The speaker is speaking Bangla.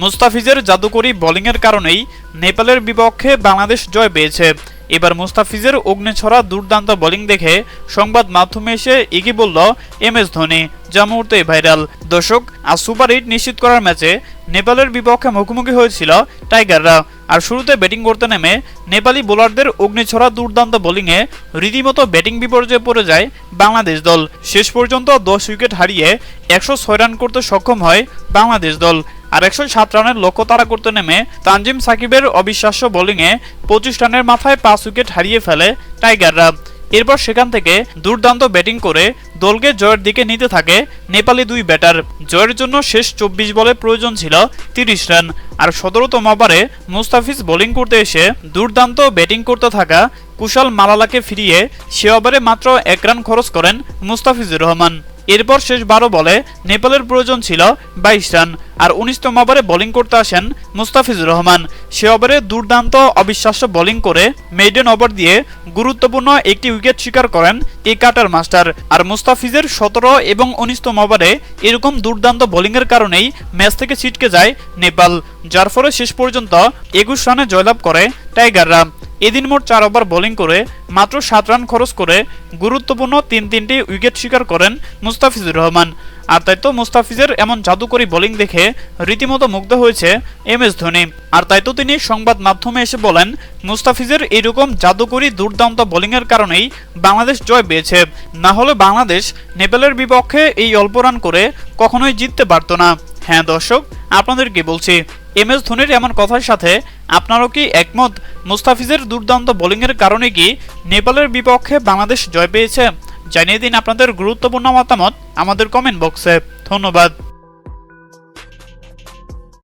মুস্তাফিজের জাদুকরী বোলিংয়ের কারণেই নেপালের বিপক্ষে বাংলাদেশ জয় পেয়েছে। এবার মুস্তাফিজের অগ্নিছড়া দুর্দান্ত বোলিং দেখে সংবাদ মাধ্যমে এসে এগিয়ে বলল এম এস ধোনি, যা মুহূর্তে ভাইরাল। দর্শক আর সুপার হিট নিশ্চিত করার ম্যাচে নেপালের বিপক্ষে মুখোমুখি হয়েছিল টাইগাররা। আর শুরুতে ব্যাটিং করতে নেমে নেপালি বোলারদের অগ্নিছড়া দুর্দান্ত বোলিংয়ে রীতিমতো ব্যাটিং বিপর্যয়ে পড়ে যায় বাংলাদেশ দল। শেষ পর্যন্ত দশ উইকেট হারিয়ে একশো ছয় রান করতে সক্ষম হয় বাংলাদেশ দল। আর একশো সাত রানের লক্ষ্য তারা করতে নেমে তানজিম সাকিবের অবিশ্বাস্য বোলিংয়ে পঁচিশ রানের মাথায় পাঁচ উইকেট হারিয়ে ফেলে টাইগাররা। এরপর সেখান থেকে দুর্দান্ত ব্যাটিং করে দলকে জয়ের দিকে নিতে থাকে নেপালি দুই ব্যাটার। জয়ের জন্য শেষ চব্বিশ বলে প্রয়োজন ছিল তিরিশ রান। আর সতেরোতম ওভারে মুস্তাফিজ বোলিং করতে এসে দুর্দান্ত ব্যাটিং করতে থাকা কুশাল মালালাকে ফিরিয়ে সে ওভারে মাত্র এক রান খরচ করেন মুস্তাফিজুর রহমান। এরপর শেষ বারো বলে নেপালের প্রয়োজন ছিল বাইশ রান, আর উনিশতম ওভারে বোলিং করতে আসেন মুস্তাফিজুর রহমান। সে ওভারে দুর্দান্ত অবিশ্বাস্য বোলিং করে মেইডেন ওভার দিয়ে গুরুত্বপূর্ণ একটি উইকেট শিকার করেন এ কাটার মাস্টার। আর মুস্তাফিজের সতেরো এবং উনিশতম ওভারে এরকম দুর্দান্ত বোলিংয়ের কারণেই ম্যাচ থেকে ছিটকে যায় নেপাল, যার ফলে শেষ পর্যন্ত একুশ রানে জয়লাভ করে টাইগাররা। এদিন মোট চার ওভার বোলিং করে মাত্র সাত রান খরচ করে গুরুত্বপূর্ণ তিন তিনটি উইকেট শিকার করেন মুস্তাফিজুর রহমান। আর তাই তো মুস্তাফিজের এমন জাদুকরী বোলিং দেখে রীতিমতো মুগ্ধ হয়েছে এম এস ধোনি। আর তাই তো তিনি সংবাদ মাধ্যমে এসে বলেন, মুস্তাফিজের এরকম জাদুকরী দুর্দান্ত বোলিংয়ের কারণেই বাংলাদেশ জয় পেয়েছে। না হলে বাংলাদেশ নেপালের বিপক্ষে এই অল্প রান করে কখনোই জিততে পারত না। হ্যাঁ দর্শক আপনাদের কি বলছি, এম এস ধোনির এমন কথার সাথে আপনারও কি একমত? মুস্তাফিজের দুর্দান্ত বোলিংয়ের কারণে কি নেপালের বিপক্ষে বাংলাদেশ জয় পেয়েছে? জানিয়ে দিন আপনাদের গুরুত্বপূর্ণ মতামত আমাদের কমেন্ট বক্সে ধন্যবাদ।